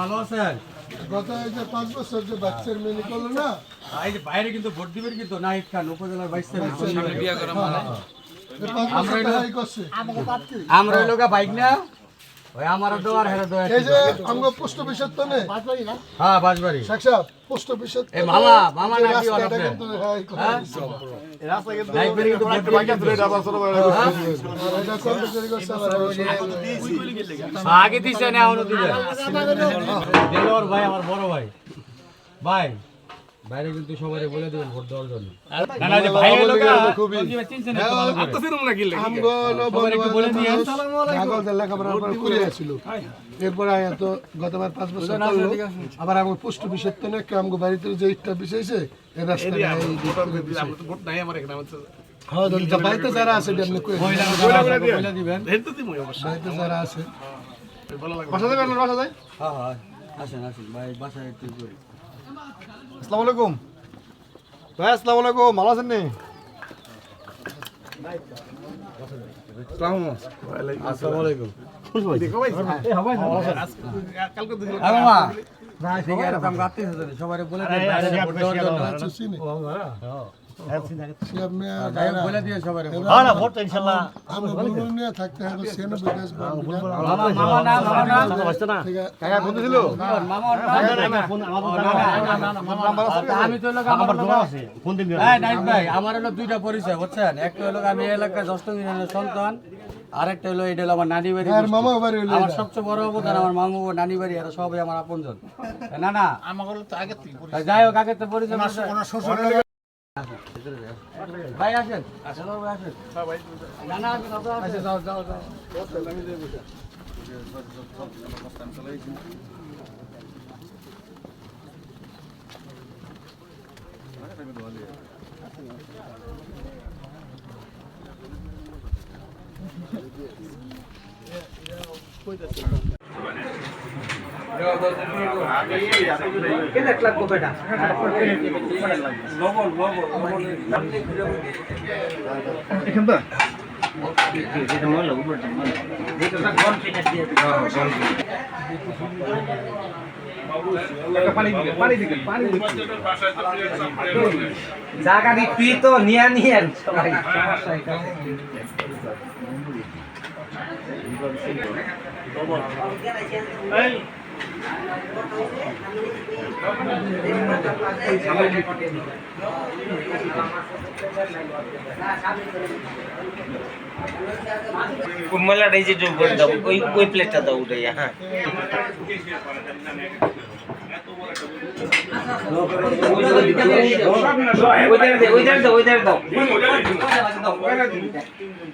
ভালো আছেন গত এই যে পাঁচ বছর যে বাচ্চার মেনে করল না বাইরে কিন্তু ভোট দিবেন কিন্তু নাহিদ খান উপজেলার করছে আমরা বাইক না ওই আমার দোয়ার হেরে দোয়ার এই যে আমরা পোস্ট অফিসের তো নেই হ্যাঁ বাসবাড়ি শেখ পোস্ট অফিসের এ মামা, মামা নাকি রাস্তাটা অনেক কিন্তু হ্যাঁ, হ্যাঁ? লাইব্রেরি কিন্তু। হ্যাঁ? এটা করছে আগে দিছে না দেলোয়ার ভাই আমার বড় ভাই। ভাই বাইরে কিন্তু সবাই বলে দেবেন ভোট দেওয়ার জন্য। না না যে ভাই হলো কা খুবই চিনছেন একটু ভালো করে আমগো সবার একটু বলে দিয়ে ঢাকাতে লেখাপড়ার পর করে আসছিল। এরপরে তো গতবার পাঁচ বছর করল আবার আমি পোস্ট অফিসের তো না আমগো বাড়িতে যে ইটটা বিছাইছে এই রাস্তাটা এই দিক করে দিছে। হ্যাঁ তো বাড়িতে যারা আছে এটা আপনি কই বলে দিবেন। বাড়িতে যারা আছে। হ্যাঁ হ্যাঁ আসেন আসেন ভাই বাসায় একটু আসসালামু আলাইকুম। ভাই আসসালামু আলাইকুম। ভালো আছেন নি? আসসালামু আলাইকুম। সবাই বলে আমরা হ্যাঁ হলো দুইটা পরিচয় বুঝছেন? একটা হলো আমি এই এলাকার দশটঙ্গি সন্তান আরেকটা হলো এটা হলো আমার নানি বাড়ি মামা বাড়ি আমার সবচেয়ে বড় অবদান আমার মামু ও নানি বাড়ি এরা সবাই আমার আপনজন। না না। আমার তো আগে যাই হোক আগে তো পরিচয়- ভাই আসেন। আসেন। ভাই আসেন না না আসেন আপনারা আসেন যাও যাও যাও জায়গা বিক্রি তো নিয়ে নিয়েন সবাই। ময়লাটা এই যে যোগ করে দাও ওই ওই প্লেটটা দাও উঠাইয়া হ্যাঁ ওইধারে দে ওইধারে দাও